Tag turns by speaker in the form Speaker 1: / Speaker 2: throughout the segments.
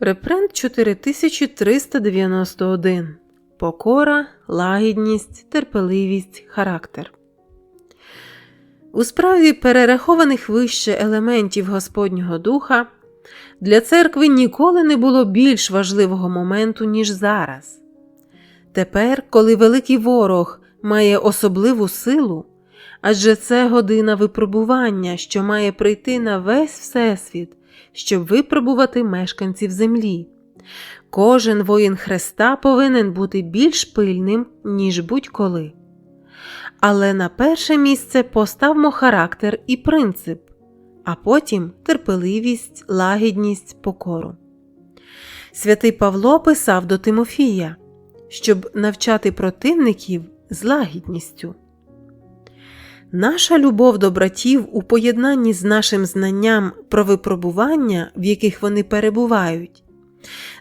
Speaker 1: Репринт 4391. Покора, лагідність, терпеливість, характер. У справі перерахованих вище елементів Господнього Духа для церкви ніколи не було більш важливого моменту, ніж зараз. Тепер, коли великий ворог має особливу силу, адже це година випробування, що має прийти на весь Всесвіт, щоб випробувати мешканців землі. Кожен воїн Христа повинен бути більш пильним, ніж будь-коли. Але на перше місце поставмо характер і принцип, а потім терпеливість, лагідність, покору. Святий Павло писав до Тимофія, щоб навчати противників з лагідністю. Наша любов до братів у поєднанні з нашим знанням про випробування, в яких вони перебувають,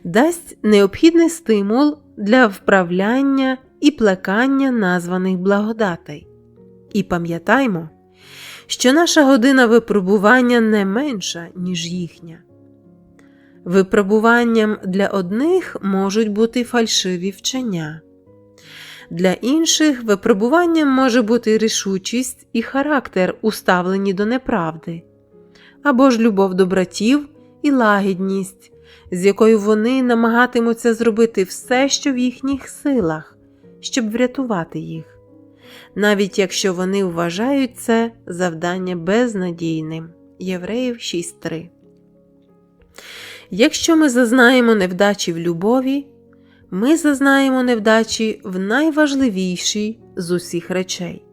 Speaker 1: дасть необхідний стимул для вправляння і плекання названих благодатей. І пам'ятаймо, що наша година випробування не менша, ніж їхня. Випробуванням для одних можуть бути фальшиві вчення. Для інших випробуванням може бути рішучість і характер, уставлені до неправди, або ж любов до братів і лагідність, з якою вони намагатимуться зробити все, що в їхніх силах, щоб врятувати їх, навіть якщо вони вважають це завдання безнадійним. Євреїв 6.3 Якщо ми зазнаємо невдачі в любові, ми зазнаємо невдачі в найважливішій з усіх речей.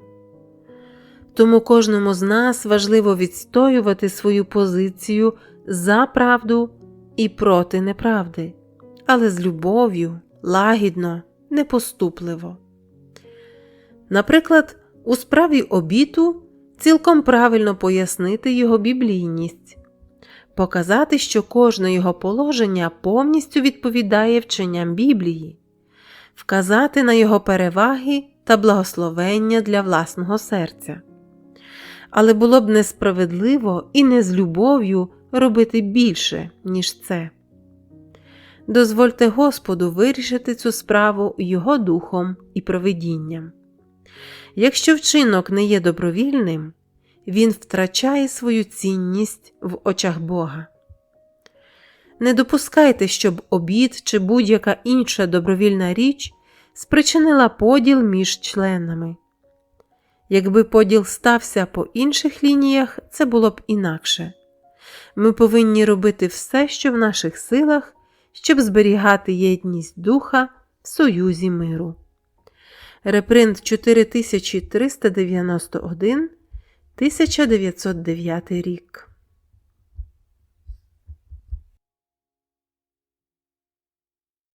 Speaker 1: Тому кожному з нас важливо відстоювати свою позицію за правду і проти неправди, але з любов'ю, лагідно, непоступливо. Наприклад, у справі обіту цілком правильно пояснити його біблійність показати, що кожне його положення повністю відповідає вченням Біблії, вказати на його переваги та благословення для власного серця. Але було б несправедливо і не з любов'ю робити більше, ніж це. Дозвольте Господу вирішити цю справу Його духом і провидінням. Якщо вчинок не є добровільним, він втрачає свою цінність в очах Бога. Не допускайте, щоб обід чи будь-яка інша добровільна річ спричинила поділ між членами. Якби поділ стався по інших лініях, це було б інакше. Ми повинні робити все, що в наших силах, щоб зберігати єдність духа в союзі миру. Репринт 4391 1909 рік